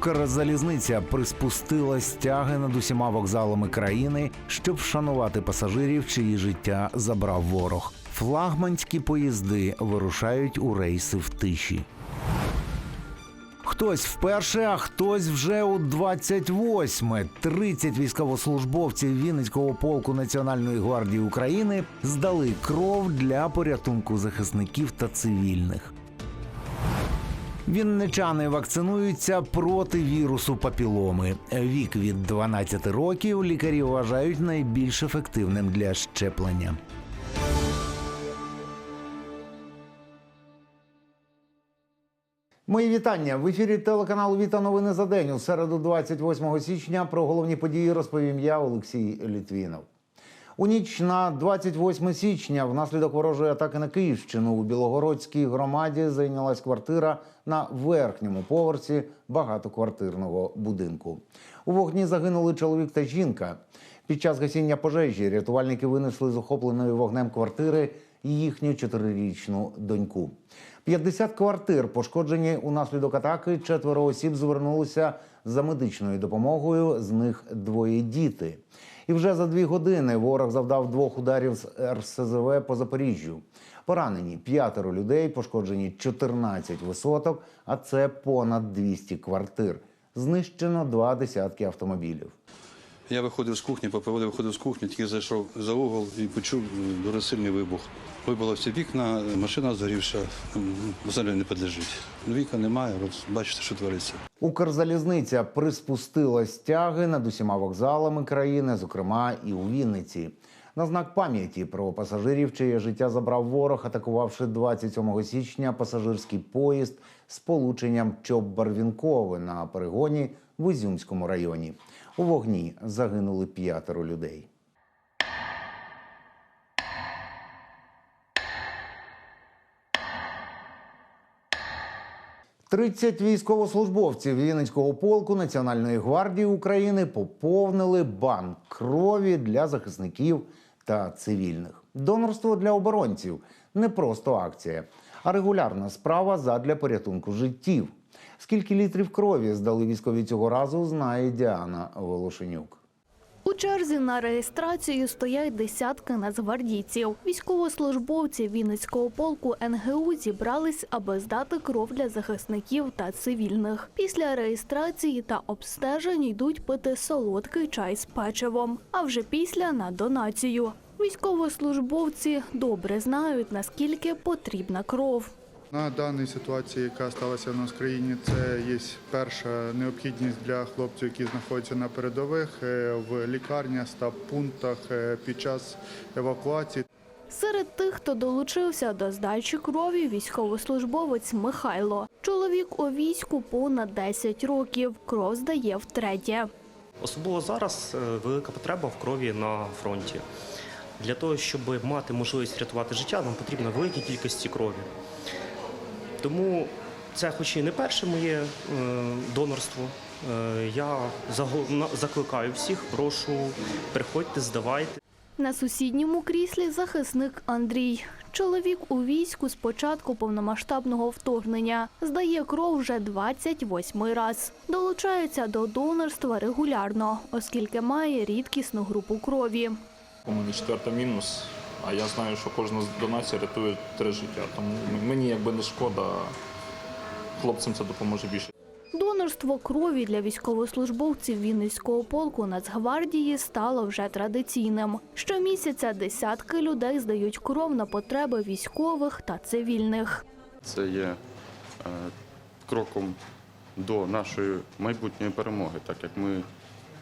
Укрзалізниця приспустила стяги над усіма вокзалами країни, щоб вшанувати пасажирів, чиї життя забрав ворог. Флагманські поїзди вирушають у рейси в тиші. Хтось вперше, а хтось вже у 28-ме. 30 військовослужбовців Вінницького полку Національної гвардії України здали кров для порятунку захисників та цивільних. Вінничани вакцинуються проти вірусу папіломи. Вік від 12 років лікарі вважають найбільш ефективним для щеплення. Мої вітання в ефірі телеканалу Віта новини за день. У середу, 28 січня, про головні події розповім я, Олексій Літвінов. У ніч на 28 січня внаслідок ворожої атаки на Київщину у Білогородській громаді зайнялась квартира на верхньому поверсі багатоквартирного будинку. У вогні загинули чоловік та жінка. Під час гасіння пожежі рятувальники винесли з охопленої вогнем квартири їхню чотирирічну доньку. 50 квартир пошкоджені унаслідок атаки. Четверо осіб звернулися за медичною допомогою. З них двоє діти. І вже за дві години ворог завдав двох ударів з РСЗВ по Запоріжжю. Поранені п'ятеро людей, пошкоджені 14 висоток, а це понад 200 квартир. Знищено два десятки автомобілів. Я виходив з кухні, по проводу виходив з кухні, тільки зайшов за угол і почув дуже сильний вибух. Вибило всі вікна, машина згорівша, взагалі не підлежить. Віка немає, бачите, що твориться. Укрзалізниця приспустила стяги над усіма вокзалами країни, зокрема і у Вінниці. На знак пам'яті про пасажирів, чиє життя забрав ворог, атакувавши 27 січня пасажирський поїзд з полученням Чоп-Барвінкове на перегоні в Ізюмському районі. У вогні загинули п'ятеро людей. Тридцять військовослужбовців Вінницького полку Національної гвардії України поповнили банк крові для захисників та цивільних. Донорство для оборонців не просто акція, а регулярна справа задля порятунку життів. Скільки літрів крові здали військові цього разу, знає Діана Волошенюк. У черзі на реєстрацію стоять десятки нацгвардійців. Військовослужбовці Вінницького полку НГУ зібрались, аби здати кров для захисників та цивільних. Після реєстрації та обстежень йдуть пити солодкий чай з печивом, а вже після на донацію. Військовослужбовці добре знають, наскільки потрібна кров. На даній ситуації, яка сталася в нас в країні, це є перша необхідність для хлопців, які знаходяться на передових е, в лікарнях, стаб-пунктах е, під час евакуації. Серед тих, хто долучився до здачі крові, військовослужбовець Михайло. Чоловік у війську понад 10 років. Кров здає втретє. Особливо зараз е, велика потреба в крові на фронті. Для того, щоб мати можливість рятувати життя, нам потрібна велика кількість крові. Тому це, хоч і не перше моє е, донорство, е, я закликаю всіх, прошу, приходьте, здавайте. На сусідньому кріслі захисник Андрій. Чоловік у війську з початку повномасштабного вторгнення здає кров вже 28 раз. Долучається до донорства регулярно, оскільки має рідкісну групу крові. У мене четверта мінус, а я знаю, що кожна донація рятує три життя. Тому мені якби не шкода, хлопцям це допоможе більше. Донорство крові для військовослужбовців Вінницького полку Нацгвардії стало вже традиційним. Щомісяця десятки людей здають кров на потреби військових та цивільних. Це є е, кроком до нашої майбутньої перемоги, так як ми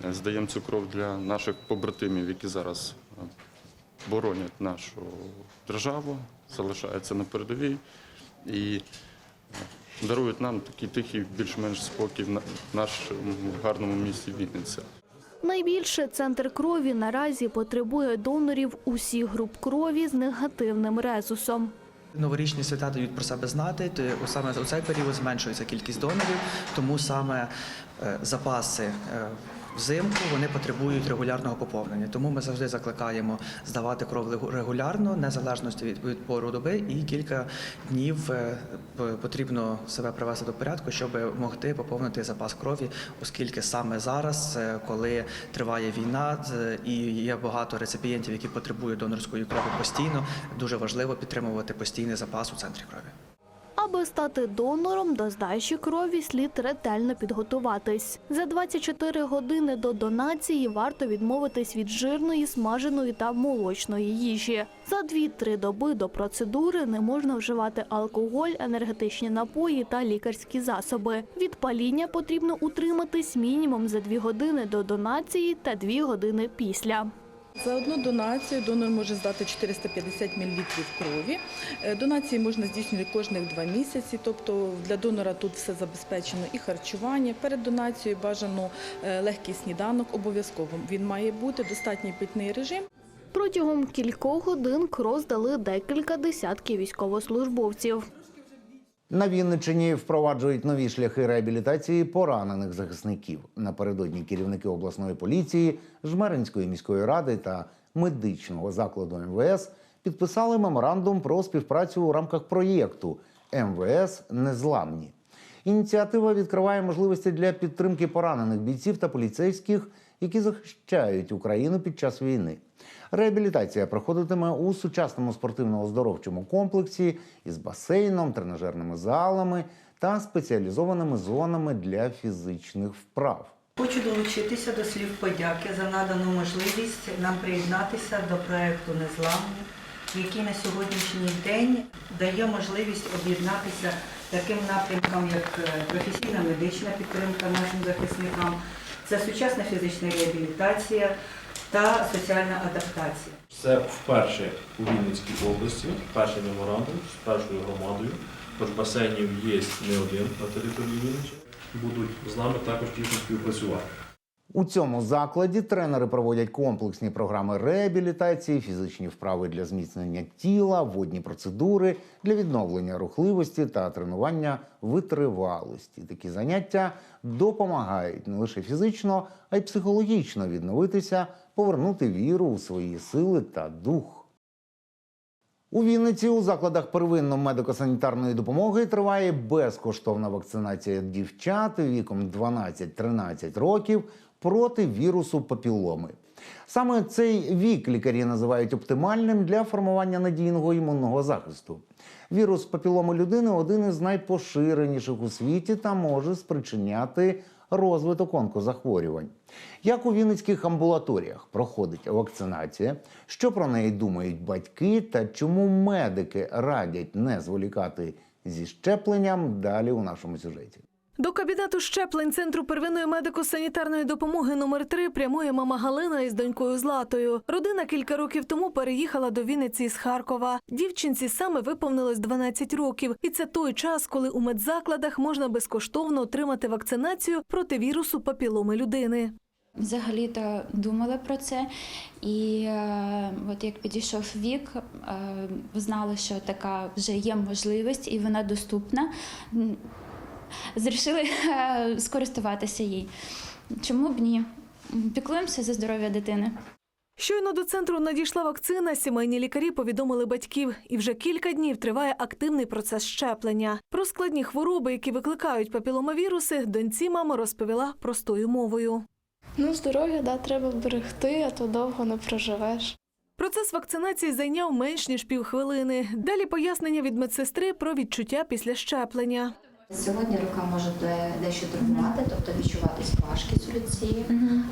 е, здаємо цю кров для наших побратимів, які зараз е, боронять нашу державу, залишаються на передовій і е, дарують нам такий тихий, більш-менш спокій в нашому гарному місті Вінниця. Найбільше центр крові наразі потребує донорів усіх груп крові з негативним резусом. Новорічні свята дають про себе знати, то саме у цей період зменшується кількість донорів, тому саме е, запаси е, Взимку вони потребують регулярного поповнення, тому ми завжди закликаємо здавати кров регулярно, незалежно від, від пору доби, і кілька днів е, потрібно себе привести до порядку, щоб могти поповнити запас крові, оскільки саме зараз, е, коли триває війна і є багато реципієнтів, які потребують донорської крові постійно, дуже важливо підтримувати постійний запас у центрі крові. Аби стати донором до здачі крові, слід ретельно підготуватись. За 24 години до донації варто відмовитись від жирної, смаженої та молочної їжі. За 2-3 доби до процедури не можна вживати алкоголь, енергетичні напої та лікарські засоби. Від паління потрібно утриматись мінімум за 2 години до донації та 2 години після. За одну донацію донор може здати 450 мл крові. Е, Донації можна здійснювати кожних два місяці, тобто для донора тут все забезпечено і харчування. Перед донацією бажано е, легкий сніданок, обов'язково він має бути, достатній питний режим. Протягом кількох годин кров здали декілька десятків військовослужбовців. На Вінниччині впроваджують нові шляхи реабілітації поранених захисників. Напередодні керівники обласної поліції, Жмеринської міської ради та медичного закладу МВС підписали меморандум про співпрацю у рамках проєкту МВС Незламні. Ініціатива відкриває можливості для підтримки поранених бійців та поліцейських, які захищають Україну під час війни. Реабілітація проходитиме у сучасному спортивно-оздоровчому комплексі із басейном, тренажерними залами та спеціалізованими зонами для фізичних вправ. Хочу долучитися до слів подяки за надану можливість нам приєднатися до проекту Незламні, який на сьогоднішній день дає можливість об'єднатися таким напрямкам, як е, професійна медична підтримка нашим захисникам, це сучасна фізична реабілітація та соціальна адаптація. Це вперше у Вінницькій області, перший меморандум з першою громадою. Тож басейнів є не один на території Вінниччини. Будуть з нами також тісно співпрацювати. У цьому закладі тренери проводять комплексні програми реабілітації, фізичні вправи для зміцнення тіла, водні процедури для відновлення рухливості та тренування витривалості. Такі заняття допомагають не лише фізично, а й психологічно відновитися, повернути віру у свої сили та дух. У Вінниці у закладах первинно-медико-санітарної допомоги триває безкоштовна вакцинація дівчат віком 12-13 років проти вірусу папіломи. Саме цей вік лікарі називають оптимальним для формування надійного імунного захисту. Вірус папіломи людини один із найпоширеніших у світі та може спричиняти розвиток онкозахворювань. Як у вінницьких амбулаторіях проходить вакцинація, що про неї думають батьки та чому медики радять не зволікати зі щепленням далі у нашому сюжеті. До кабінету щеплень центру первинної медико-санітарної допомоги номер 3 прямує мама Галина із донькою Златою. Родина кілька років тому переїхала до Вінниці з Харкова. Дівчинці саме виповнилось 12 років, і це той час, коли у медзакладах можна безкоштовно отримати вакцинацію проти вірусу папіломи людини. Взагалі-то думали про це, і е, от як підійшов вік, е, знали, що така вже є можливість і вона доступна. Зрішили е, скористуватися їй. Чому б ні? Піклуємося за здоров'я дитини. Щойно до центру надійшла вакцина, сімейні лікарі повідомили батьків, і вже кілька днів триває активний процес щеплення. Про складні хвороби, які викликають папіломавіруси, доньці мама розповіла простою мовою. Ну, здоров'я да, треба берегти, а то довго не проживеш. Процес вакцинації зайняв менш ніж півхвилини. Далі пояснення від медсестри про відчуття після щеплення. Сьогодні рука може дещо турбувати, тобто відчуватись важкість у руці.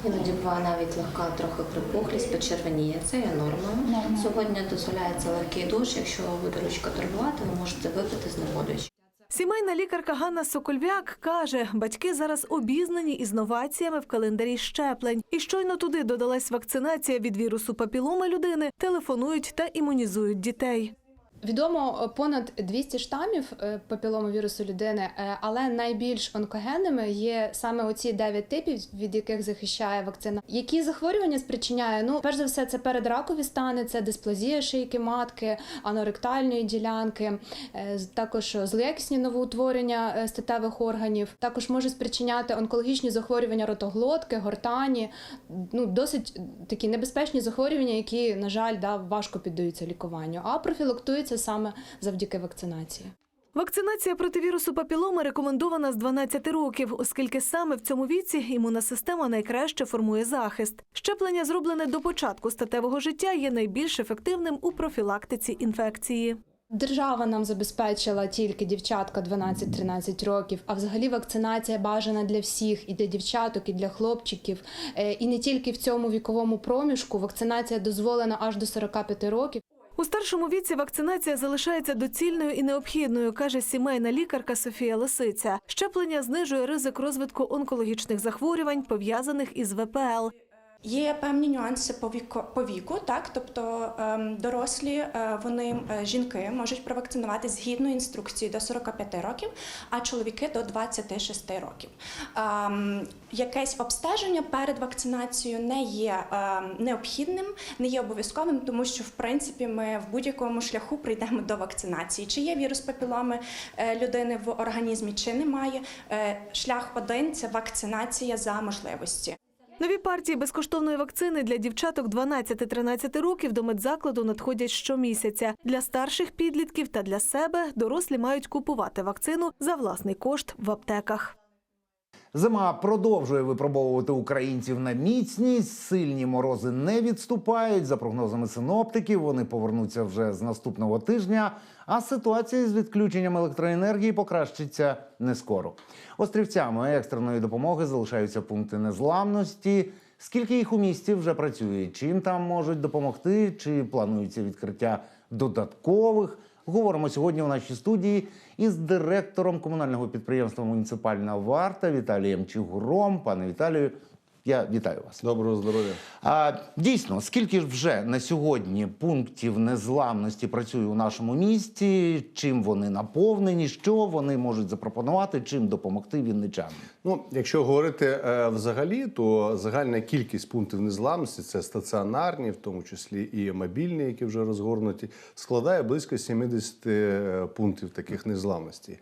Іноді буває навіть легка трохи припухлість, почервоніє. Це є нормою. Сьогодні дозволяється легкий душ. Якщо буде ручка турбувати, ви можете випити знеболюючи. Сімейна лікарка Ганна Сокольвяк каже, батьки зараз обізнані із новаціями в календарі щеплень. І щойно туди додалась вакцинація від вірусу папіломи людини, телефонують та імунізують дітей. Відомо е, понад 200 штамів е, папіломовірусу людини, е, але найбільш онкогенними є саме оці 9 типів, від яких захищає вакцина. Які захворювання спричиняє? Ну, перш за все, це передракові стани, це дисплазія шийки матки, аноректальної ділянки, також злоякісні новоутворення статевих органів. Також може спричиняти онкологічні захворювання ротоглотки, гортані, ну досить такі небезпечні захворювання, які, на жаль, да, важко піддаються лікуванню, а профілактуються саме завдяки вакцинації. Вакцинація проти вірусу папіломи рекомендована з 12 років, оскільки саме в цьому віці імунна система найкраще формує захист. Щеплення, зроблене до початку статевого життя, є найбільш ефективним у профілактиці інфекції. Держава нам забезпечила тільки дівчатка 12-13 років, а взагалі вакцинація бажана для всіх, і для дівчаток, і для хлопчиків. Е, І не тільки в цьому віковому проміжку вакцинація дозволена аж до 45 років. Старшому віці вакцинація залишається доцільною і необхідною, каже сімейна лікарка Софія Лисиця. Щеплення знижує ризик розвитку онкологічних захворювань, пов'язаних із ВПЛ. Є певні нюанси по віку, по віку, так тобто ем, дорослі е, вони е, жінки можуть провакцинувати згідно інструкції до 45 років, а чоловіки до 26 років. Ем, якесь обстеження перед вакцинацією не є ем, необхідним, не є обов'язковим, тому що в принципі ми в будь-якому шляху прийдемо до вакцинації. Чи є вірус папіломи е, людини в організмі, чи немає. Шлях один це вакцинація за можливості. Нові партії безкоштовної вакцини для дівчаток 12-13 років до медзакладу надходять щомісяця. Для старших підлітків та для себе дорослі мають купувати вакцину за власний кошт в аптеках. Зима продовжує випробовувати українців на міцність. Сильні морози не відступають. За прогнозами синоптиків, вони повернуться вже з наступного тижня. А ситуація з відключенням електроенергії покращиться не скоро. Острівцями екстреної допомоги залишаються пункти незламності. Скільки їх у місті вже працює? Чим там можуть допомогти? Чи планується відкриття додаткових? Говоримо сьогодні у нашій студії із директором комунального підприємства Муніципальна варта Віталієм Чигуром. Пане Віталію, я вітаю вас. Доброго здоров'я. А дійсно, скільки ж вже на сьогодні пунктів незламності працює у нашому місті? Чим вони наповнені? Що вони можуть запропонувати? Чим допомогти вінничанам? Ну, якщо говорити е, взагалі, то загальна кількість пунктів незламності це стаціонарні, в тому числі і мобільні, які вже розгорнуті, складає близько 70 е, пунктів таких незламності.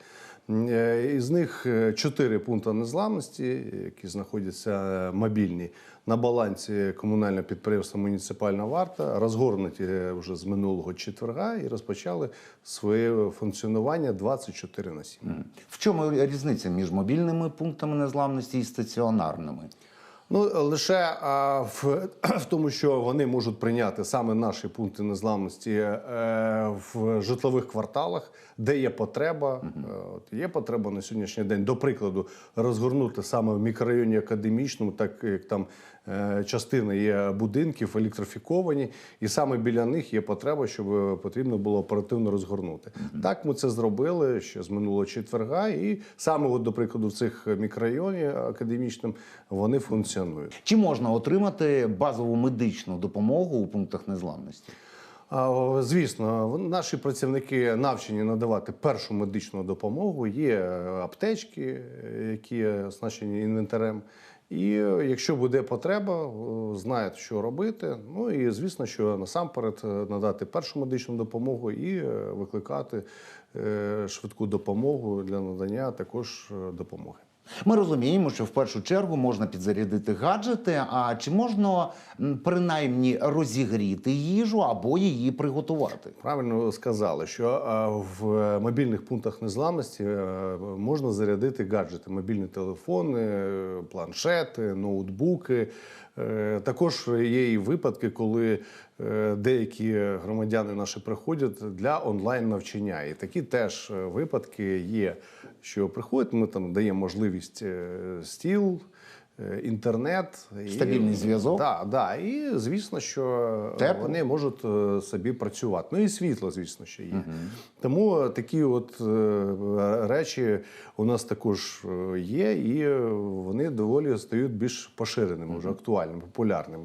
Е, Із них чотири пункти незламності, які знаходяться е, мобільні на балансі комунального підприємства Муніципальна варта, розгорнуті вже з минулого четверга і розпочали своє функціонування 24 на 7. В чому різниця між мобільними пунктами незламності і стаціонарними? Ну лише а, в, в тому, що вони можуть прийняти саме наші пункти незламності е, в житлових кварталах, де є потреба. Е, От є потреба на сьогоднішній день, до прикладу, розгорнути саме в мікрорайоні академічному, так як там е, частина є будинків електрифіковані, і саме біля них є потреба, щоб потрібно було оперативно розгорнути. Так ми це зробили ще з минулого четверга, і саме, от, до прикладу, в цих мікрорайоні академічним вони функціонують. Чи можна отримати базову медичну допомогу у пунктах незламності? Звісно, наші працівники навчені надавати першу медичну допомогу. Є аптечки, е, які оснащені інвентарем. І е, якщо буде потреба, знають, що робити. Ну і звісно, що насамперед е, надати першу медичну допомогу і е, викликати швидку допомогу для надання також допомоги. Ми розуміємо, що в першу чергу можна підзарядити гаджети. А чи можна принаймні розігріти їжу або її приготувати? Правильно сказали, що е, в мобільних пунктах незламності е, можна зарядити гаджети, мобільні телефони, е, планшети, ноутбуки. Е, Також є і випадки, коли е, деякі громадяни наші приходять для онлайн навчання. І такі теж е, випадки є, що приходять, ми там даємо можливість стіл. Е, Інтернет і- Стабільний зв'язок. Да, да. І звісно, що Тепло. вони можуть е, собі працювати. Ну і світло, звісно, що є. Тому е, такі от е, речі у нас також є, і вони доволі стають більш поширеними, вже актуальними, популярними.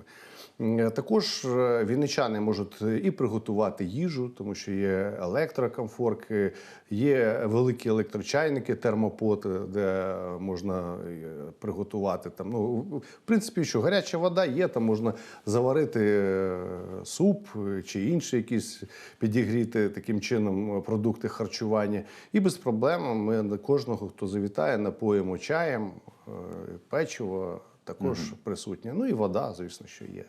М, Також е, вінничани можуть і приготувати їжу, тому що є електрокомфорки, є великі електрочайники, термопоти, де можна е, приготувати там. Ну, в принципі, що гаряча вода є, там можна заварити е, суп е, чи інші якісь підігріти таким чином продукти харчування. І без проблем ми кожного, хто завітає, напоїмо чаєм, е, печиво також присутнє. Ну і вода, звісно, що є.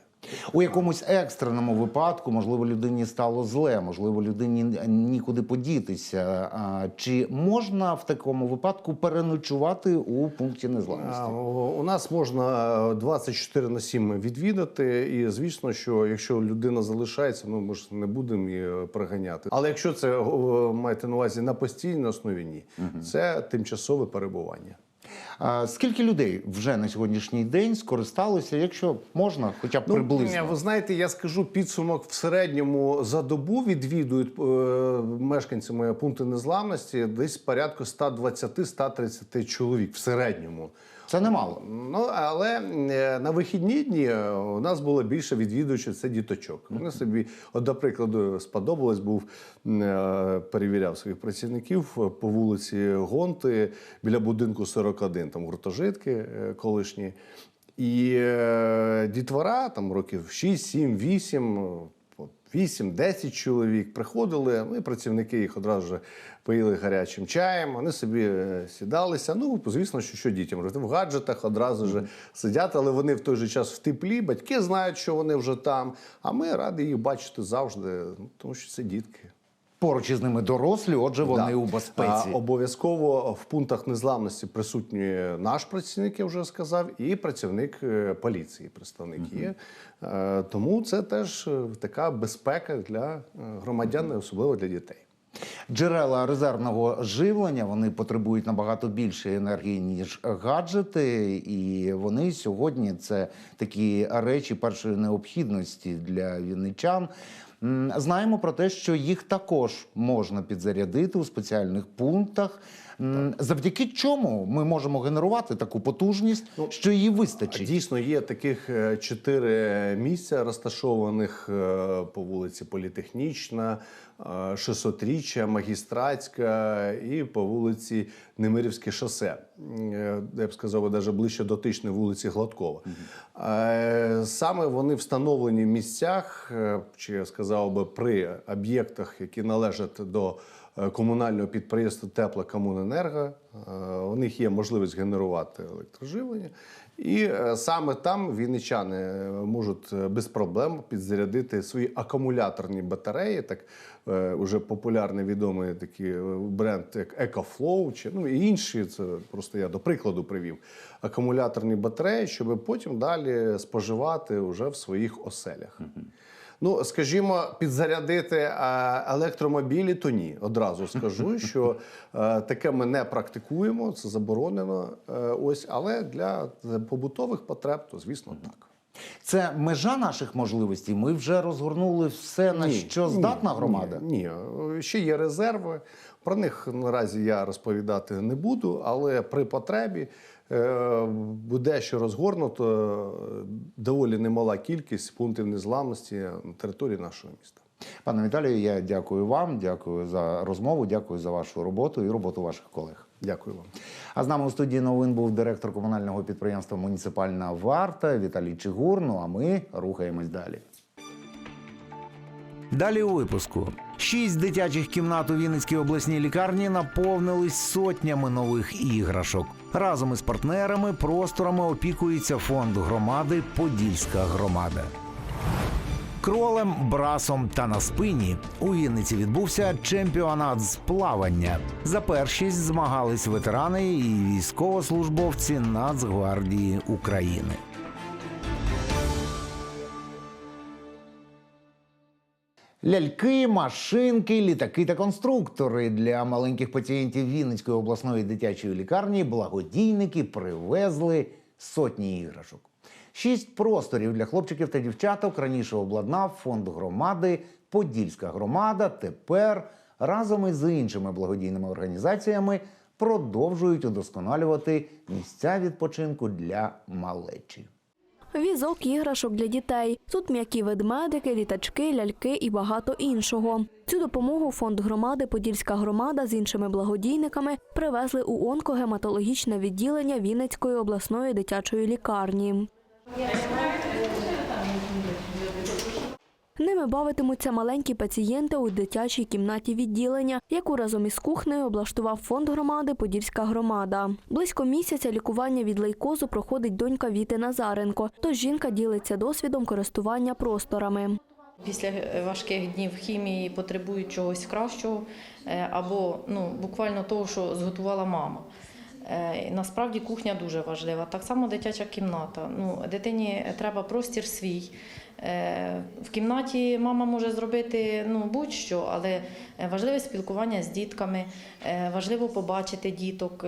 У якомусь екстреному випадку, можливо, людині стало зле, можливо, людині нікуди подітися. Чи можна в такому випадку переночувати у пункті незламності? У нас можна 24 на 7 відвідати, і звісно, що якщо людина залишається, ну ми ж не будемо її приганяти. Але якщо це маєте на увазі на постійній основі, ні, це тимчасове перебування. Скільки людей вже на сьогоднішній день скористалося, якщо можна, хоча б приблизно? Ну, ви знаєте, я скажу підсумок в середньому за добу відвідують е, мешканцями пункти незламності десь порядку 120-130 чоловік в середньому. Це немало. Ну але е, на вихідні дні е, у нас було більше відвідувачів це діточок. Вони собі, от, до прикладу, сподобалось, був е, перевіряв своїх працівників по вулиці Гонти біля будинку 41, там гуртожитки колишні. І дітвора там років 6, 7, 8, по 8-10 чоловік приходили. Ми працівники їх одразу ж поїли гарячим чаєм. Вони собі е, сідалися. Ну, звісно, що, що дітям робити? В гаджетах одразу ж сидять, але вони в той же час в теплі. Батьки знають, що вони вже там. А ми раді їх бачити завжди, ну, тому що це дітки. Поруч із ними дорослі, отже, вони Да. у безпеці. Обов'язково в пунктах незламності присутній наш працівник, я вже сказав, і працівник е, поліції, представник є. Е, Тому це теж е, така безпека для громадян, особливо для дітей. Джерела резервного живлення вони потребують набагато більше енергії ніж гаджети, і вони сьогодні це такі речі першої необхідності для вінничан. Знаємо про те, що їх також можна підзарядити у спеціальних пунктах. Так. Завдяки чому ми можемо генерувати таку потужність, що її вистачить. Дійсно, є таких е, чотири місця, розташованих е, по вулиці Політехнічна, 600-річчя, Магістратська і по вулиці Немирівське шосе. Е, Я б сказав, навіть ближче дотичної вулиці Гладкова. Е, Саме вони встановлені в місцях, е, чи я сказав би, при об'єктах, які належать до комунального підприємства Теплокомуненерго. У них є можливість генерувати електроживлення. І саме там вінничани можуть без проблем підзарядити свої акумуляторні батареї. Так уже популярний відомий такий е, бренд, як EcoFlow, чи ну і інші. Це просто я до прикладу привів акумуляторні батареї, щоб потім далі споживати вже в своїх оселях. Ну, скажімо, підзарядити е, електромобілі, то ні. Одразу скажу, що е, таке ми не практикуємо, це заборонено. е, Ось, але для побутових потреб, то звісно, так. Це межа наших можливостей. Ми вже розгорнули все, на що здатна громада. Ні, ні, ще є резерви. Про них наразі я розповідати не буду, але при потребі е, буде що розгорнуто е, доволі немала кількість пунктів незламності на території нашого міста. Пане Віталію, я дякую вам, дякую за розмову, дякую за вашу роботу і роботу ваших колег. Дякую вам. А з нами у студії новин був директор комунального підприємства Муніципальна варта Віталій Чигур. Ну а ми рухаємось далі. Далі у випуску. Шість дитячих кімнат у Вінницькій обласній лікарні наповнились сотнями нових іграшок. Разом із партнерами просторами опікується фонд громади Подільська громада. Кролем, брасом та на спині у Вінниці відбувся чемпіонат з плавання. За першість змагались ветерани і військовослужбовці Нацгвардії України. Ляльки, машинки, літаки та конструктори для маленьких пацієнтів Вінницької обласної дитячої лікарні благодійники привезли сотні іграшок. Шість просторів для хлопчиків та дівчаток раніше обладнав фонд громади Подільська громада. Тепер разом із іншими благодійними організаціями продовжують удосконалювати місця відпочинку для малечі. Візок іграшок для дітей. Тут м'які ведмедики, літачки, ляльки і багато іншого. Цю допомогу фонд громади Подільська громада з іншими благодійниками привезли у онкогематологічне відділення Вінницької обласної дитячої лікарні. Ними бавитимуться маленькі пацієнти у дитячій кімнаті відділення, яку разом із кухнею облаштував фонд громади Подільська громада. Близько місяця лікування від лейкозу проходить донька Віти Назаренко. Тож жінка ділиться досвідом користування просторами. Після е, важких днів хімії потребують чогось кращого е, або ну, буквально того, що зготувала мама. Е, Насправді кухня дуже важлива. Так само дитяча кімната. Ну, дитині треба простір свій. Е, В кімнаті мама може зробити ну, будь-що, але е, важливе спілкування з дітками, важливо побачити діток,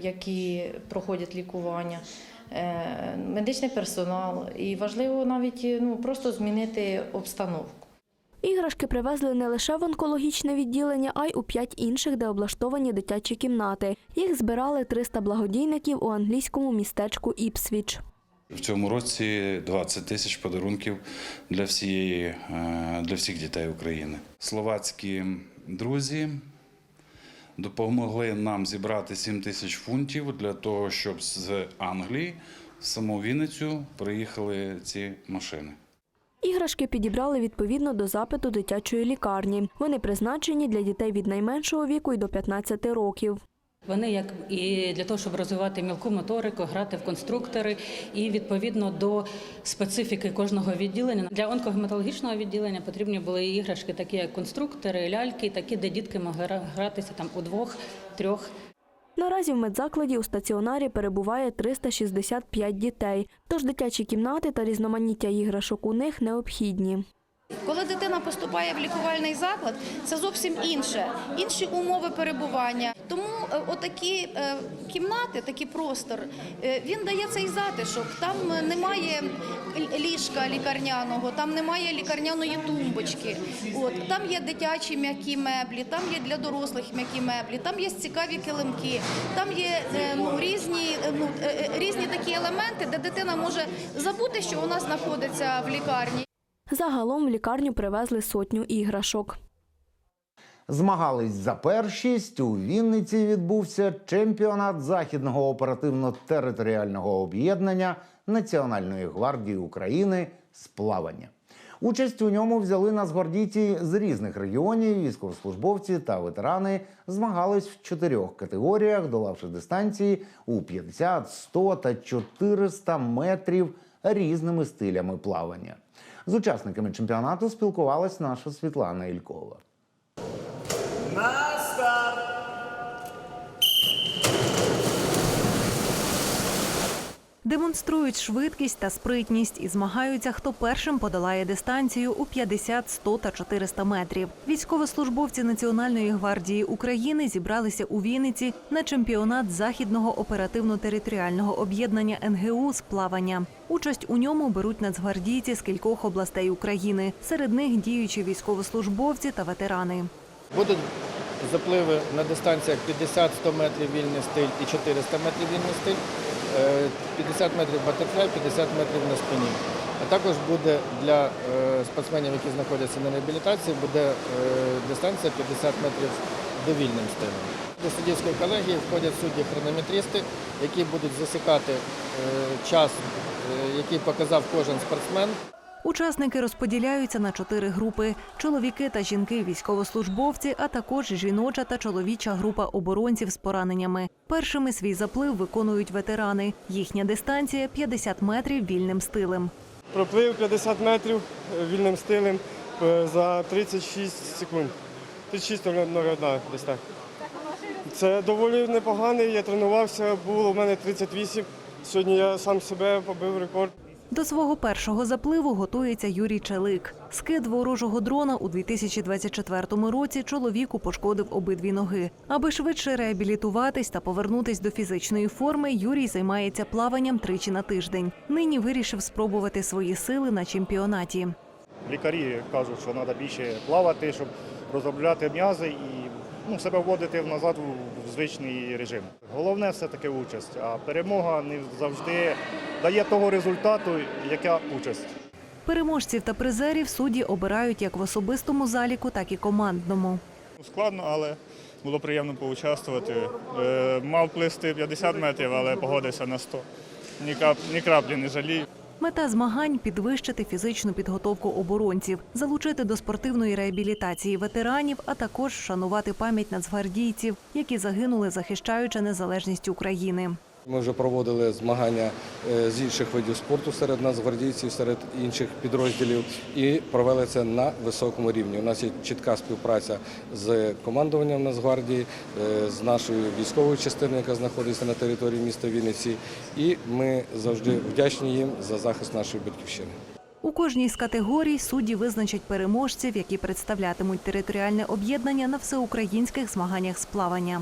які проходять лікування, медичний персонал. І важливо навіть ну, просто змінити обстановку. Іграшки привезли не лише в онкологічне відділення, а й у п'ять інших, де облаштовані дитячі кімнати. Їх збирали 300 благодійників у англійському містечку Іпсвіч. В цьому році 20 тисяч подарунків для всієї е, для всіх дітей України. Словацькі друзі допомогли нам зібрати 7 тисяч фунтів для того, щоб з Англії в саму Вінницю приїхали ці машини. Іграшки підібрали відповідно до запиту дитячої лікарні. Вони призначені для дітей від найменшого віку й до 15 років. Вони як і для того, щоб розвивати мілку моторику, грати в конструктори, і відповідно до специфіки кожного відділення для онкогематологічного відділення потрібні були іграшки, такі як конструктори, ляльки, такі, де дітки могли гратися там у двох, трьох. Наразі в медзакладі у стаціонарі перебуває 365 дітей, тож дитячі кімнати та різноманіття іграшок у них необхідні. Коли дитина поступає в лікувальний заклад, це зовсім інше, інші умови перебування. Тому е, отакі е, кімнати, такий простор, е, він дає цей затишок. Там немає ліжка лікарняного, там немає лікарняної тумбочки. От там є дитячі м'які меблі, там є для дорослих м'які меблі, там є цікаві килимки, там є ну, різні, ну, різні такі елементи, де дитина може забути, що вона знаходиться в лікарні. Загалом в лікарню привезли сотню іграшок. Змагались за першість. У Вінниці відбувся чемпіонат західного оперативно-територіального об'єднання Національної гвардії України з плавання. Участь у ньому взяли нацгвардійці з різних регіонів, військовослужбовці та ветерани змагались в чотирьох категоріях, долавши дистанції у 50, 100 та 400 метрів різними стилями плавання. З учасниками чемпіонату спілкувалась наша Світлана Ількова. На старт! Демонструють швидкість та спритність і змагаються, хто першим подолає дистанцію у 50, 100 та 400 метрів. Військовослужбовці Національної гвардії України зібралися у Вінниці на чемпіонат західного оперативно-територіального об'єднання НГУ з плавання. Участь у ньому беруть нацгвардійці з кількох областей України. Серед них діючі військовослужбовці та ветерани. Будуть запливи на дистанціях 50-100 метрів вільний стиль і 400 метрів вільний стиль, 50 метрів батерфляй, 50 метрів на спині. А також буде для е, спортсменів, які знаходяться на реабілітації, буде е, дистанція 50 метрів довільним стилем. До суддівської колегії входять судді-хронометристи, які будуть засікати е, час, е, який показав кожен спортсмен. Учасники розподіляються на чотири групи: чоловіки та жінки, військовослужбовці, а також жіноча та чоловіча група оборонців з пораненнями. Першими свій заплив виконують ветерани. Їхня дистанція 50 метрів вільним стилем. Проплив 50 метрів вільним стилем е, за 36 секунд. 36.01 десь так. Це доволі непоганий. Я тренувався, було в мене 38. Сьогодні я сам себе побив рекорд. До свого першого запливу готується Юрій Челик. Скид ворожого дрона у 2024 році чоловіку пошкодив обидві ноги. Аби швидше реабілітуватись та повернутись до фізичної форми, Юрій займається плаванням тричі на тиждень. Нині вирішив спробувати свої сили на чемпіонаті. Лікарі кажуть, що треба більше плавати, щоб розробляти м'язи і ну, себе вводити назад у звичний режим. Головне все-таки участь, а перемога не завжди дає того результату, яка участь. Переможців та призерів судді обирають як в особистому заліку, так і командному. Складно, але було приємно поучаствувати. Е, Мав плисти 50 метрів, але погодився на 100. Ні, ні краплі не жалію. Мета змагань підвищити фізичну підготовку оборонців, залучити до спортивної реабілітації ветеранів, а також вшанувати пам'ять нацгвардійців, які загинули, захищаючи незалежність України. Ми вже проводили змагання е, з інших видів спорту серед нас, гвардійців, серед інших підрозділів, і провели це на високому рівні. У нас є чітка співпраця з командуванням Нацгвардії, е, з нашою військовою частиною, яка знаходиться на території міста Вінниці, і ми завжди вдячні їм за захист нашої батьківщини. У кожній з категорій судді визначать переможців, які представлятимуть територіальне об'єднання на всеукраїнських змаганнях з плавання.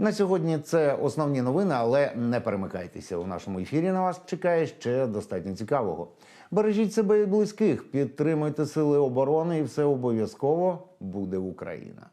На сьогодні це основні новини, але не перемикайтеся. У нашому ефірі на вас чекає ще достатньо цікавого. Бережіть себе і близьких, підтримуйте сили оборони, і все обов'язково буде Україна.